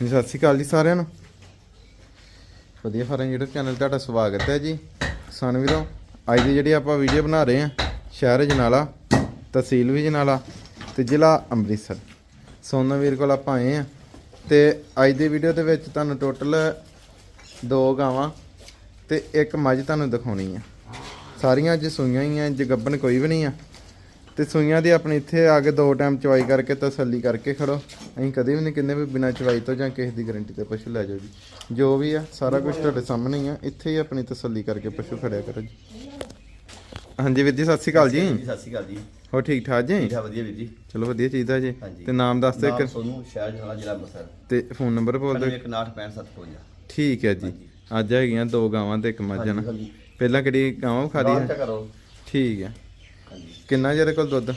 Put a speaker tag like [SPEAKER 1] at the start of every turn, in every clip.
[SPEAKER 1] ਜੀ, ਸਤਿ ਸ਼੍ਰੀ ਅਕਾਲ ਜੀ ਸਾਰਿਆਂ ਨੂੰ। ਵਧੀਆ ਫਾਰਮ YouTube ਚੈਨਲ, ਤੁਹਾਡਾ ਸਵਾਗਤ ਹੈ ਜੀ। ਕਿਸਾਨ ਵੀਰੋ ਅੱਜ ਦੀ ਜਿਹੜੀ ਆਪਾਂ ਵੀਡੀਓ ਬਣਾ ਰਹੇ ਹਾਂ, ਸ਼ਹਿਰ ਜਨਾਲਾ, ਤਹਿਸੀਲ ਵੀ ਜਨਾਲਾ ਤੇ ਜ਼ਿਲ੍ਹਾ ਅੰਮ੍ਰਿਤਸਰ। ਸੋਨਾ ਵੀਰ ਕੋਲ ਆਪਾਂ ਆਏ ਆ ਤੇ ਅੱਜ ਦੀ ਵੀਡੀਓ ਦੇ ਵਿੱਚ ਤੁਹਾਨੂੰ ਟੋਟਲ ਦੋ ਗਾਵਾਂ ਤੇ ਇੱਕ ਮੱਝ ਤੁਹਾਨੂੰ ਦਿਖਾਉਣੀ ਆ। ਸਾਰੀਆਂ ਅੱਜ ਸੂਈਆਂ ਹੀ ਆ ਜਗੱਬਨ ਕੋਈ ਵੀ ਨਹੀਂ ਆ। ਤੇ ਸੂਈਆਂ ਦੀ ਆਪਣੀ ਇੱਥੇ ਆ ਕੇ ਦੋ ਟਾਈਮ ਚਵਾਈ ਕਰਕੇ ਤਸੱਲੀ ਕਰਕੇ ਖੜੋ। ਅਸੀਂ ਕਦੇ ਵੀ ਨਹੀਂ ਕਿੰਨੇ ਵੀ ਬਿਨਾਂ ਚਵਾਈ ਤੋਂ ਜਾਂ ਕਿਸੇ ਦੀ ਗਾਰੰਟੀ ਤੇ ਪਸ਼ੂ ਲੈ ਜਾਓ ਜੀ। ਜੋ ਵੀ ਆ ਸਾਰਾ ਕੁਝ ਤੁਹਾਡੇ ਸਾਹਮਣੇ ਹੀ ਆ। ਇੱਥੇ ਹੀ ਆਪਣੀ ਤਸੱਲੀ ਕਰਕੇ ਪਸ਼ੂ ਖੜਿਆ ਕਰੋ ਜੀ। ਹਾਂਜੀ ਵੀਰ ਜੀ ਸਤਿ ਸ਼੍ਰੀ ਅਕਾਲ ਜੀ।
[SPEAKER 2] ਜੀ ਸਤਿ ਸ਼੍ਰੀ ਅਕਾਲ ਜੀ।
[SPEAKER 1] ਹੋ ਠੀਕ ਠਾਕ ਜੀ?
[SPEAKER 2] ਠੀਕ ਠਾਕ ਵਧੀਆ ਵੀਰ ਜੀ।
[SPEAKER 1] ਚਲੋ ਵਧੀਆ ਚਾਹੀਦਾ ਜੀ।
[SPEAKER 2] ਹਾਂਜੀ।
[SPEAKER 1] ਤੇ ਨਾਮ ਦੱਸ ਦਿਓ ਇੱਕ।
[SPEAKER 2] ਸੋਨੂੰ ਸ਼ਹਿਰ ਜਨਾਲਾ ਜ਼ਿਲ੍ਹਾ ਅੰਮ੍ਰਿਤਸਰ।
[SPEAKER 1] ਤੇ ਫੋਨ ਨੰਬਰ ਬੋਲ ਦਿਓ।
[SPEAKER 2] 9165
[SPEAKER 1] ਠੀਕ ਹੈ ਜੀ। ਅੱਜ ਹੈਗੀਆਂ ਦੋ ਗਾਵਾਂ ਤੇ ਇੱਕ ਮੱਝ ਨਾ। ਪਹਿਲਾਂ ਕਿਹੜੀ ਗਾਵਾਂ ਖਾ
[SPEAKER 2] ਗਾਂ
[SPEAKER 1] ਹੈ ਠੀਕ ਹੈ।
[SPEAKER 2] ਹਾਂਜੀ
[SPEAKER 1] ਕਿੰਨਾ ਜਿਹਦੇ ਕੋਲ ਦੁੱਧ?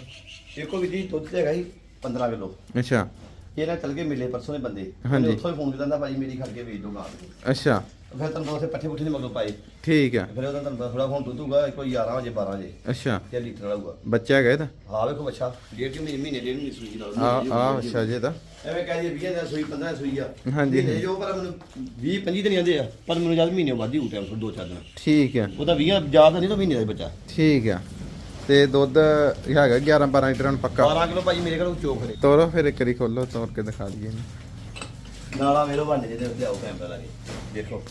[SPEAKER 2] ਇੱਕੋ ਵੀਰ ਜੀ ਦੁੱਧ ਤੇ ਹੈਗਾ ਸੀ 15 ਕਿਲੋ।
[SPEAKER 1] ਅੱਛਾ।
[SPEAKER 2] ਇਹ ਨਾ ਚੱਲ ਕੇ ਮਿਲੇ ਪਰਸੋਂ ਦੇ ਬੰਦੇ।
[SPEAKER 1] ਹਾਂਜੀ।
[SPEAKER 2] ਉਹਨੇ ਉੱਥੋਂ ਹੀ ਫੋਨ ਕੀਤਾ ਭਾਈ ਮੇਰੀ ਖੜ ਕੇ ਵੇਚ ਦੋ ਗਾਂ
[SPEAKER 1] ਅੱਛਾ।
[SPEAKER 2] ਫਿਰ ਤੁਹਾਨੂੰ ਉੱਥੇ ਪੱਠੇ ਪੁੱਠੇ ਦੇ ਮਗਰੋਂ ਪਾਏ।
[SPEAKER 1] ਠੀਕ ਹੈ
[SPEAKER 2] ਫਿਰ ਉਹਦਾ ਤੁਹਾਨੂੰ ਥੋੜਾ ਫੋਨ ਦੁੱਧੂਗਾ ਕੋਈ 11 ਵਜੇ 12 ਵਜੇ।
[SPEAKER 1] ਅੱਛਾ।
[SPEAKER 2] ਤੇ ਲੀਟਰ ਵਾਲਾ ਹੋਊਗਾ।
[SPEAKER 1] ਬੱਚਾ ਹੈਗਾ ਇਹਦਾ
[SPEAKER 2] ਹਾਂ ਵੇਖੋ ਬੱਚਾ। ਡੇਢ ਕੁ ਮਹੀਨੇ ਡੇਢ ਮਹੀਨੇ ਸੂਈ ਨਾਲ
[SPEAKER 1] ਆ ਆ ਅੱਛਾ ਜੀ ਇਹਦਾ
[SPEAKER 2] ਐਵੇਂ ਕਹਿ ਜੀ 20 ਦਾ ਸੂਈ 15 ਸੂਈ ਆ।
[SPEAKER 1] ਹਾਂਜੀ।
[SPEAKER 2] ਮਹੀਨੇ ਜੋ ਪਰ ਮੈਨੂੰ 20 25 ਦਿਨ ਆਉਂਦੇ ਆ। ਪਰ ਮੈਨੂੰ ਜਦ ਮਹੀਨੇ ਬਾਅਦ ਹੀ ਉਟਿਆ ਫਿਰ ਦੋ ਚਾਰ ਦਿਨ।
[SPEAKER 1] ਠੀਕ ਹੈ
[SPEAKER 2] ਉਹਦਾ 20 ਜ਼ਿਆਦਾ ਨਹੀਂ ਤਾਂ ਮਹੀਨੇ ਦਾ ਹੀ ਬੱਚਾ।
[SPEAKER 1] ਠੀਕ ਹੈ ਤੇ ਦੁੱਧ ਹੈਗਾ 11 12 ਲੀਟਰ ਹੁਣ ਪੱਕਾ।
[SPEAKER 2] 12 ਕਿਲੋ ਭਾਜੀ ਮੇਰੇ ਕੋਲ ਚੋਕ
[SPEAKER 1] ਤੋਰੋ ਫਿਰ ਇੱਕ ਵਾਰੀ ਖੋਲੋ ਤੋਰ ਕੇ ਦਿਖਾ ਦਈਏ ਇਹਨੂੰ।
[SPEAKER 2] ਨਾਲਾ ਵੇਲੋ ਭਾਂਡੇ ਜਿਹਦੇ ਉੱਤੇ ਆਓ ਕੈਮਰਾ ਲਾ ਕੇ। ਦੇਖੋ।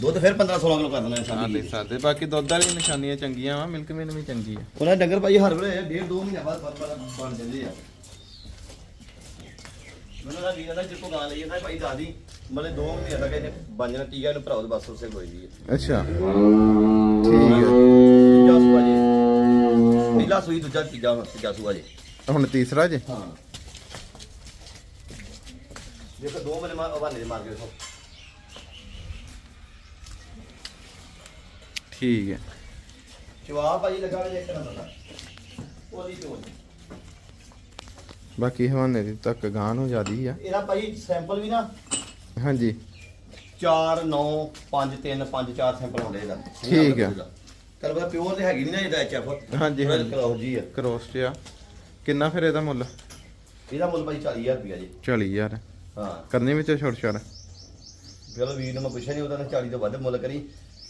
[SPEAKER 2] ਦੁੱਧ ਫਿਰ 15 16 ਕਿਲੋ ਕਰ ਦੇਣਾ
[SPEAKER 1] ਹਾਂ
[SPEAKER 2] ਸਾਡੀ
[SPEAKER 1] ਦੇਖ ਸਕਦੇ ਬਾਕੀ ਦੁੱਧ ਵਾਲੀ ਨਿਸ਼ਾਨੀਆਂ ਚੰਗੀਆਂ ਵਾ ਮਿਲਕ ਮੇਨ ਵੀ ਚੰਗੀ ਆ।
[SPEAKER 2] ਉਹਨਾਂ ਡੰਗਰ ਭਾਜੀ ਹਰ ਵੇਲੇ ਡੇਢ ਦੋ ਮਹੀਨੇ ਬਾਅਦ ਬਣ ਬਣ ਬਣ ਜਾਂਦੇ ਆ। ਮੈਨੂੰ ਤਾਂ ਵੀਰਾਂ ਦਾ ਜਿੱਕੋ ਗਾਂ ਲਈ ਭਾਈ ਦਾਦੀ ਮਤਲਬ ਦੋ ਮਹੀਨੇ ਤੱਕ ਇਹਨੇ ਬਣ ਜਾਣਾ ਟੀਕਾ ਇਹਨੂੰ ਭਰਾਓ ਤੇ ਬਸ ਉਸੇ ਕੋਈ ਨਹੀਂ
[SPEAKER 1] ਅੱਛਾ। ਠੀਕ
[SPEAKER 2] ਪਹਿਲਾ ਸੂਈ ਦੂਜਾ ਤੀਜਾ ਤੀਜਾ ਸੂਆ ਜੀ।
[SPEAKER 1] ਹੁਣ ਤੀਸਰਾ ਜੇ?
[SPEAKER 2] ਹਾਂ। ਦੇਖੋ ਦੋ ਮਹੀਨੇ ਮਾਰ ਹਵਾਨੇ ਦੇ ਮਾਰ ਕੇ ਦੇਖੋ
[SPEAKER 1] ਠੀਕ ਹੈ।
[SPEAKER 2] ਜਵਾਬ ਭਾਜੀ ਲਗਾ ਲੈ ਇੱਕ ਨੰਬਰ ਦਾ। ਉਹਦੀ ਕਿਉਂ
[SPEAKER 1] ਬਾਕੀ ਹਵਾਨੇ ਦੀ ਤੱਕ ਗਾਂ ਨੂੰ ਜਿਆਦੀ ਆ।
[SPEAKER 2] ਇਹਦਾ ਭਾਜੀ ਸੈਂਪਲ ਵੀ ਨਾ।
[SPEAKER 1] ਹਾਂਜੀ।
[SPEAKER 2] 4 9 5 3 5 4 ਸੈਂਪਲ ਹੁੰਦੇ ਇਹਦਾ।
[SPEAKER 1] ਠੀਕ ਆ।
[SPEAKER 2] ਬਾ ਪਿਓਰ ਤੇ ਹੈਗੀ ਨਹੀਂ ਨਾ ਇਹਦਾ ਐਚਐਫ
[SPEAKER 1] ਹਾਂਜੀ, ਹਾਂਜੀ।
[SPEAKER 2] ਕਰਾਓ ਜੀ ਆ।
[SPEAKER 1] ਕਰੋਸਟ ਆ ਕਿੰਨਾ ਫਿਰ ਇਹਦਾ ਮੁੱਲ?
[SPEAKER 2] ਇਹਦਾ ਮੁੱਲ ਭਾਈ 40000 ਰੁਪਿਆ ਜੀ।
[SPEAKER 1] 40000
[SPEAKER 2] ਹਾਂ।
[SPEAKER 1] ਕਰਨੀ ਵਿੱਚ ਛੋਟ ਛੋਟ?
[SPEAKER 2] ਚਲੋ ਵੀਰ ਨੂੰ ਮੈਂ ਪੁੱਛਿਆ ਨਹੀਂ ਉਹਦਾ ਨੇ 40 ਤੋਂ ਵੱਧ ਮੁੱਲ ਕਰੀ।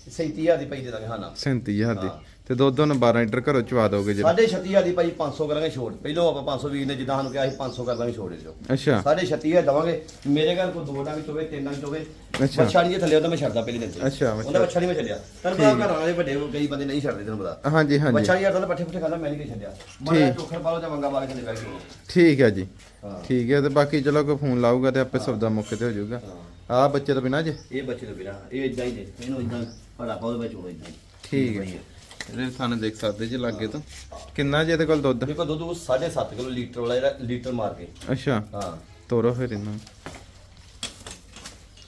[SPEAKER 2] 37000 ਦੀ ਭਾਈ ਦੇ ਦਾਂਗੇ ਹਾਂ ਨਾ।
[SPEAKER 1] 37000 ਦੀ। ਤੇ ਦੁੱਧ ਹੁਣ 12 ਲੀਟਰ ਘਰੋਂ ਚਵਾ ਦੋਗੇ
[SPEAKER 2] ਸਾਢੇ 36000 ਦੀ ਭਾਈ 500 ਕਰਾਂਗੇ ਛੋੜ ਪਹਿਲੋਂ ਆਪਾਂ 500 ਵੀਰ ਨੇ ਜਿੱਦਾਂ ਸਾਨੂੰ ਕਿਹਾ ਸੀ 500 ਕਰ ਦਾਂਗੇ ਛੋੜ ਦੇ ਦਿਓ
[SPEAKER 1] ਅੱਛਾ।
[SPEAKER 2] ਸਾਢੇ 36000 ਦਵਾਂਗੇ। ਮੇਰੇ ਘਰ ਕੋਈ ਦੋ ਡੰਗ ਚੋਵੇ ਤਿੰਨ ਡੰਗ ਚੋਵੇ।
[SPEAKER 1] ਅੱਛਾ।
[SPEAKER 2] ਬੱਚਾ ਨਹੀਂ ਥੱਲੇ ਉਹਦਾ ਮੈਂ ਛੱਡਦਾ ਪਹਿਲੇ ਦਿਨ ਤੇ।
[SPEAKER 1] ਅੱਛਾ।
[SPEAKER 2] ਉਹਦਾ ਬੱਚਾ ਨਹੀਂ ਮੈਂ ਛੱਡਿਆ। ਤੈਨੂੰ ਪਤਾ ਘਰਾਂ ਵਾਲੇ ਵੱਡੇ ਕਈ ਬੰਦੇ ਨਹੀਂ ਛੱਡਦੇ ਤੈਨੂੰ ਪਤਾ।
[SPEAKER 1] ਹਾਂਜੀ ਹਾਂਜੀ।
[SPEAKER 2] ਬੱਚਾ ਯਾਰ ਤਾਂ ਪੱਠੇ ਪੁੱਠੇ ਖਾਂਦਾ ਮੈਂ ਨਹੀਂ ਛੱਡਿਆ। ਮੈਂ ਚੋਖਰ ਪਾਲੋ ਜਾਂ ਮੰਗਾ ਪਾ ਕੇ ਥੱਲੇ ਬੈਠ
[SPEAKER 1] ਠੀਕ ਹੈ ਜੀ। ਠੀਕ ਹੈ ਤੇ ਬਾਕੀ ਚਲੋ ਕੋਈ ਫੋਨ ਲਾਊਗਾ ਤੇ ਆਪੇ ਸੌਦਾ ਮੌਕੇ ਤੇ ਹੋ ਜਾਊਗਾ। ਆ ਬੱਚੇ ਤੋਂ ਬਿਨਾ ਜੇ।
[SPEAKER 2] ਇਹ ਬੱਚੇ ਤੋਂ ਬਿਨਾ ਇਹ ਇਦਾਂ ਹੀ ਨੇ। ਇਹਨੂੰ ਇਦਾਂ ਫੜਾ ਪਾਓ ਵਿੱਚ ਉਹ ਇਦਾਂ ਹੀ
[SPEAKER 1] ਠੀਕ ਹੈ। ਇਹਦੇ ਸਾਨੂੰ ਦੇਖ ਸਕਦੇ ਜੀ ਲਾਗੇ ਤੋਂ। ਕਿੰਨਾ ਜੇ ਇਹਦੇ ਕੋਲ ਦੁੱਧ?
[SPEAKER 2] ਦੇਖੋ ਦੁੱਧ ਉਹ 7.5 ਕਿਲੋ ਲੀਟਰ ਵਾਲਾ ਜਿਹੜਾ ਲੀਟਰ ਮਾਰ ਕੇ।
[SPEAKER 1] ਅੱਛਾ।
[SPEAKER 2] ਹਾਂ।
[SPEAKER 1] ਤੋਰੋ ਫਿਰ ਇਹਨੂੰ।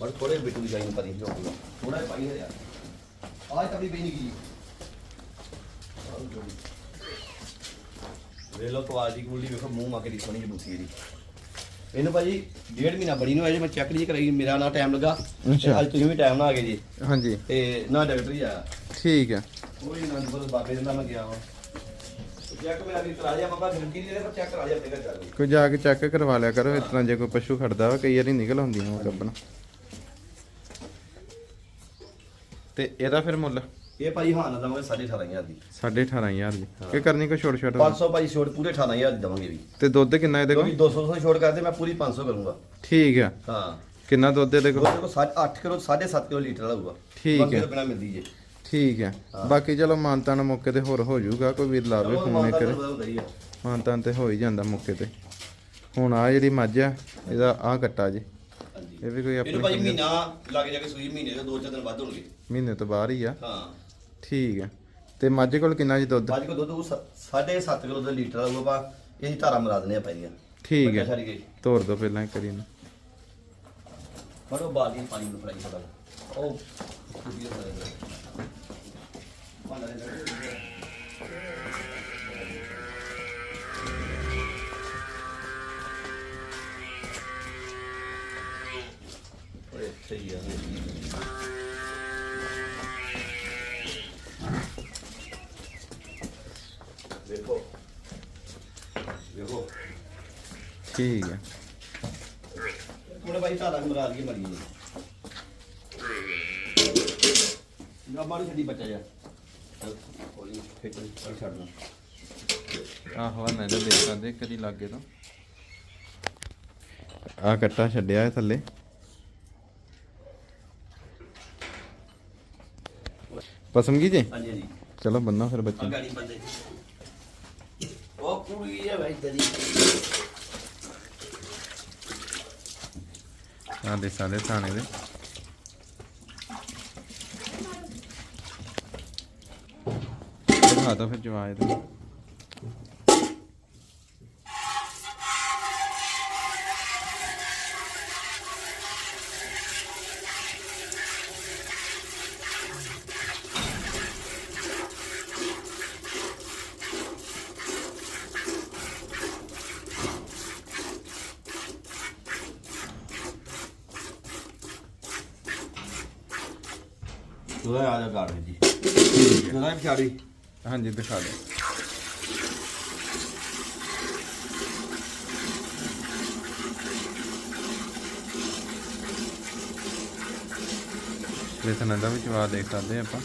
[SPEAKER 2] ਬੜ ਥੋੜੇ ਬਿੱਟੂ ਦੀ ਜਾਈ ਪਤੀ ਹੋ ਗਿਆ ਥੋੜਾ ਪਾਈ ਹਰਿਆ ਆਜ ਤੱਕ ਵੀ ਨਹੀਂ ਗਈ ਵੇ ਲੋ ਕੁਆਲਿਟੀ ਕੁਲੀ ਵੇਖੋ ਮੂੰਹ ਮਾ ਕੇ ਦੀ ਸੋਹਣੀ ਜਿਹੀ ਬੂਥੀ ਇਹਦੀ। ਇਹਨੂੰ ਭਾਜੀ ਡੇਢ ਮਹੀਨਾ ਬੜੀ ਨੂੰ ਅਜੇ ਮੈਂ ਚੈੱਕ ਨਹੀਂ ਕਰਾਈ ਮੇਰਾ ਨਾ ਟਾਈਮ ਲੱਗਾ
[SPEAKER 1] ਅੱਛਾ।
[SPEAKER 2] ਅੱਜ ਤੁਸੀਂ ਵੀ ਟਾਈਮ ਨਾਲ ਆ ਗਏ ਜੀ।
[SPEAKER 1] ਹਾਂਜੀ।
[SPEAKER 2] ਤੇ ਨਾ ਡਾਕਟਰ ਹੀ ਆਇਆ।
[SPEAKER 1] ਠੀਕ ਹੈ।
[SPEAKER 2] ਉਹ ਹੀ ਨੰਦਪੁਰ ਬਾਬੇ ਦੇ ਨਾਲ ਮੈਂ ਗਿਆ ਵਾਂ। ਚੈੱਕ ਮੇਰਾ ਵੀ ਕਰਾ ਲਿਆ ਬਾਬਾ ਗਰੰਟੀ ਨਹੀਂ ਦੇ ਪਰ ਚੈੱਕ ਕਰਾ ਲਿਆ ਆਪਣੇ ਘਰ ਜਾ ਕੇ।
[SPEAKER 1] ਕੋਈ ਜਾ ਕੇ ਚੈੱਕ ਕਰਵਾ ਲਿਆ ਕਰੋ ਇਸ ਤਰ੍ਹਾਂ ਜੇ ਕੋਈ ਪਸ਼ੂ ਖੜਦਾ ਵਾ ਕਈ ਵਾਰੀ ਨਿਕਲ ਆਉਂਦੀਆਂ ਉਹ ਗੱਬਣ ਤੇ ਇਹਦਾ ਫਿਰ ਮੁੱਲ?
[SPEAKER 2] ਇਹ ਭਾਜੀ ਹਾਂ ਨਾ ਦਵਾਂਗੇ 18500 ਦੀ।
[SPEAKER 1] 18500 ਜੀ ਕਿ ਕਰਨੀ ਕੋਈ ਛੋਟ ਛੋਟ?
[SPEAKER 2] 500 ਭਾਜੀ ਛੋੜ ਪੂਰੇ 18000 ਦੀ ਦਵਾਂਗੇ ਵੀ।
[SPEAKER 1] ਤੇ ਦੁੱਧ ਕਿੰਨਾ ਇਹਦੇ
[SPEAKER 2] ਕਿਉਂਕਿ
[SPEAKER 1] ਕੋਲ?
[SPEAKER 2] 200 ਤੋਂ ਛੋੜ ਕਰਦੇ ਮੈਂ ਪੂਰੀ 500 ਕਰੂੰਗਾ।
[SPEAKER 1] ਠੀਕ ਹੈ
[SPEAKER 2] ਹਾਂ।
[SPEAKER 1] ਕਿੰਨਾ ਦੁੱਧ ਇਹਦੇ ਕੋਲ?
[SPEAKER 2] ਦੇਖੋ 8 ਕਿਲੋ 7.5 ਕਿਲੋ ਲੀਟਰ ਵਾਲਾ ਹੋਊਗਾ।
[SPEAKER 1] ਠੀਕ
[SPEAKER 2] ਬਾਕੀ
[SPEAKER 1] ਹੈ।
[SPEAKER 2] ਬਿਨਾ ਮਿਲਦੀ ਜੇ।
[SPEAKER 1] ਠੀਕ ਹੈ। ਬਾਕੀ ਚਲੋ ਮਾਨਤਾਨ ਮੌਕੇ ਤੇ ਹੋਰ ਹੋ ਜਾਊਗਾ ਕੋਈ ਵੀਰ ਲਾਵੇ ਫੋਨ ਕਰੇ
[SPEAKER 2] ਆ।
[SPEAKER 1] ਮਾਨਤਾਨ ਤੇ ਹੋ ਹੀ ਜਾਂਦਾ ਮੌਕੇ ਤੇ। ਹੁਣ ਆ ਜਿਹੜੀ ਮੱਝ ਆ ਇਹਦਾ ਆ ਕੱਟਾ ਜੀ। ਇਹ ਵੀ ਕੋਈ ਆਪਣੀ
[SPEAKER 2] ਮਹੀਨਾ ਲੱਗ ਜਾ ਕੇ ਸੂਈ ਮਹੀਨੇ ਦੇ 2-4 ਦਿਨ ਵੱਧ ਹੋਣਗੇ।
[SPEAKER 1] ਮਹੀਨੇ ਤੋਂ ਬਾਹਰ ਹੀ ਆ।
[SPEAKER 2] ਹਾਂ।
[SPEAKER 1] ਠੀਕ ਹੈ। ਤੇ ਮੱਝ ਕੋਲ ਕਿੰਨਾ ਜੀ ਦੁੱਧ?
[SPEAKER 2] ਬਾਜੀ ਕੋ ਦੁੱਧ ਉਹ 7.5 ਕਿਲੋ ਦਾ ਲੀਟਰ ਆਊਗਾ ਆਪਾਂ ਇਹਦੀ ਧਾਰਾ ਮਰਾ ਦਨੇ ਆਪਾਂ ਇਹਦੀਆਂ।
[SPEAKER 1] ਠੀਕ ਹੈ। ਤੋਰ ਦੋ ਪਹਿਲਾਂ ਇੱਕ ਵਾਰੀ
[SPEAKER 2] ਫੜੋ ਬਾਲਟੀ ਪਾਣੀ ਨੂੰ ਫੜਾਈ ਥੋੜਾ ਉਹ। ਕੁੜੀ ਦਾ ਪਾਣਾ ਦੇਖੋ ਦੇਖੋ
[SPEAKER 1] ਠੀਕ ਹੈ।
[SPEAKER 2] ਉਹਨੇ ਭਾਈ ਧਾਰਾ ਮਰਾ ਲਈਏ ਮਰੀ ਗੱਬਾ ਨਹੀਂ ਛੱਡੀ ਬੱਚਾ ਜਾ ਚੱਲ ਹੌਲੀ ਫਿੱਟ ਨਹੀਂ ਛੱਡਣਾ
[SPEAKER 1] ਆਹੋ ਨਾ ਇਹਦਾ ਦੇਖ ਸਕਦੇ ਕਦੀ ਲਾਗੇ ਤੋਂ। ਆ ਕੱਟਾ ਛੱਡਿਆ ਹੈ ਥੱਲੇ। ਪਸੰਦ ਕੀ ਜੀ
[SPEAKER 2] ਹਾਂਜੀ ਹਾਂਜੀ।
[SPEAKER 1] ਚਲੋ ਬੰਨਾ ਫਿਰ ਬੱਚੇ
[SPEAKER 2] ਆ
[SPEAKER 1] ਨੂੰ।
[SPEAKER 2] ਗਾੜੀ ਬੰਦੇ ਉਹ ਹੈ ਭਾਈ ਤੇਰੀ
[SPEAKER 1] ਆ ਦੇ ਸਾਰੇ ਥਾਣੇ ਦੇ। ਦਿਖਾ ਦੋ ਫਿਰ ਜਵਾਏ ਤੇ।
[SPEAKER 2] ਉਹਦਾ ਆ ਜਾ। ਗਾੜ ਜੀ ਉਹਦਾ ਪਿਛਾੜੀ
[SPEAKER 1] ਹਾਂਜੀ, ਦਿਖਾ ਦਿਓ। ਵੇਸਨ ਦਾ ਵੀ ਜਵਾ ਦੇਖ ਸਕਦੇ ਆਪਾਂ।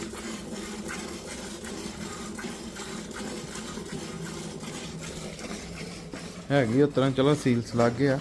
[SPEAKER 1] ਹੈਗੀ ਉਸ ਤਰ੍ਹਾਂ ਚਲੋ, ਸੀਲਸ ਲੱਗ ਗਿਆ।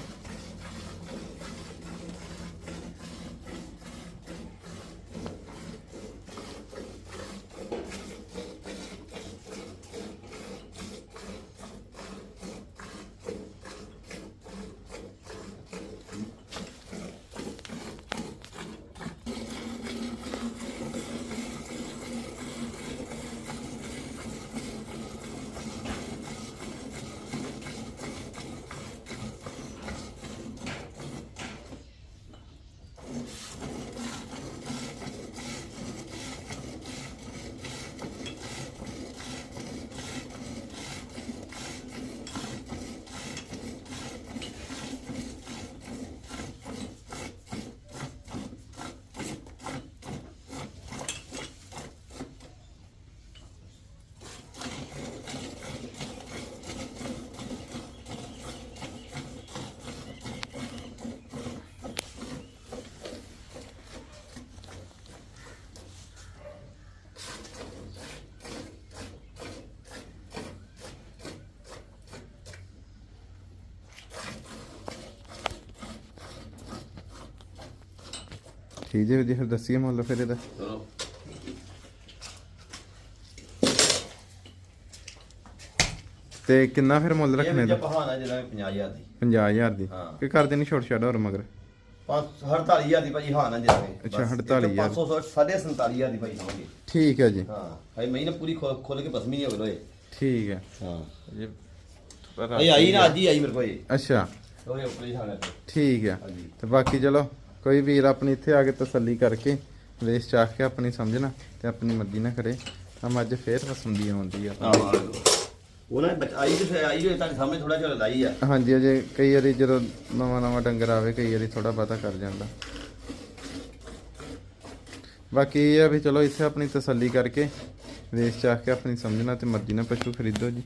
[SPEAKER 1] ਠੀਕ ਜੀ ਜੀ ਫਿਰ ਦੱਸੀਏ ਮੁੱਲ ਫਿਰ ਇਹਦਾ।
[SPEAKER 2] ਚਲੋ।
[SPEAKER 1] ਤੇ ਕਿੰਨਾ ਫਿਰ ਮੁੱਲ ਰੱਖਣੇ ਦਾ
[SPEAKER 2] ਬਹਾਨਾ ਜਿਹੜਾ 50000 ਦੀ।
[SPEAKER 1] 50000 ਦੀ।
[SPEAKER 2] ਹਾਂ।
[SPEAKER 1] ਕਿ ਕਰ ਦੇਣੀ ਛੋਟ ਛਾੜ ਹੋਰ ਮਗਰ?
[SPEAKER 2] ਪੰਜ 48000 ਦੀ ਭਾਜੀ ਹਾਂ ਨਾ ਜਾਵੇ
[SPEAKER 1] ਅੱਛਾ, 48,000
[SPEAKER 2] 500 47500 ਦੀ ਭਾਈ ਸਮਝੇ
[SPEAKER 1] ਠੀਕ ਹੈ ਜੀ।
[SPEAKER 2] ਹਾਂ। ਭਾਈ ਮਹੀਨੇ ਪੂਰੀ ਖੋਲ ਖੋਲ ਕੇ ਪਸਮੀ ਨਹੀਂ ਹੋ ਗਏ
[SPEAKER 1] ਠੀਕ ਹੈ।
[SPEAKER 2] ਹਾਂ।
[SPEAKER 1] ਇਹ
[SPEAKER 2] ਭਾਈ ਆਈ ਨਾ ਅੱਜ ਹੀ ਆਈ ਮੇਰੇ ਕੋਲ ਇਹ।
[SPEAKER 1] ਅੱਛਾ।
[SPEAKER 2] ਉਹਦੇ ਉੱਪਰ ਹੀ ਖਾਣਾ
[SPEAKER 1] ਠੀਕ ਹੈ।
[SPEAKER 2] ਹਾਂਜੀ।
[SPEAKER 1] ਤੇ ਬਾਕੀ ਚਲੋ। ਕੋਈ ਵੀਰ ਆਪਣੀ ਇੱਥੇ ਆ ਕੇ ਤਸੱਲੀ ਕਰਕੇ ਵੇਸ ਚਾਖ ਕੇ ਆਪਣੀ ਸਮਝਣਾ ਤੇ ਆਪਣੀ ਮਰਜ਼ੀ ਨਾ ਕਰੇ ਹਮ ਅੱਜ ਫੇਰ ਪਸੰਦੀ ਆਉਂਦੀ ਆ।
[SPEAKER 2] ਉਹਨਾਂ ਨੇ ਆਈ ਤੇ ਆਈ ਹੋਏ ਤੁਹਾਡੇ ਸਾਹਮਣੇ ਥੋੜਾ ਜਿਹਾ ਲਾਈ ਆ।
[SPEAKER 1] ਹਾਂਜੀ ਅਜੇ ਕਈ ਵਾਰੀ ਜਦੋਂ ਨਵਾਂ ਨਵਾਂ ਡੰਗਰ ਆਵੇ ਕਈ ਵਾਰੀ ਥੋੜਾ ਪਤਾ ਕਰ ਜਾਂਦਾ। ਬਾਕੀ ਇਹ ਆ ਵੀ ਚਲੋ ਇੱਥੇ ਆਪਣੀ ਤਸੱਲੀ ਕਰਕੇ ਵੇਸ ਚਾਖ ਕੇ ਆਪਣੀ ਸਮਝਣਾ ਤੇ ਮਰਜ਼ੀ ਨਾਲ ਪਸ਼ੂ ਖਰੀਦੋ ਜੀ।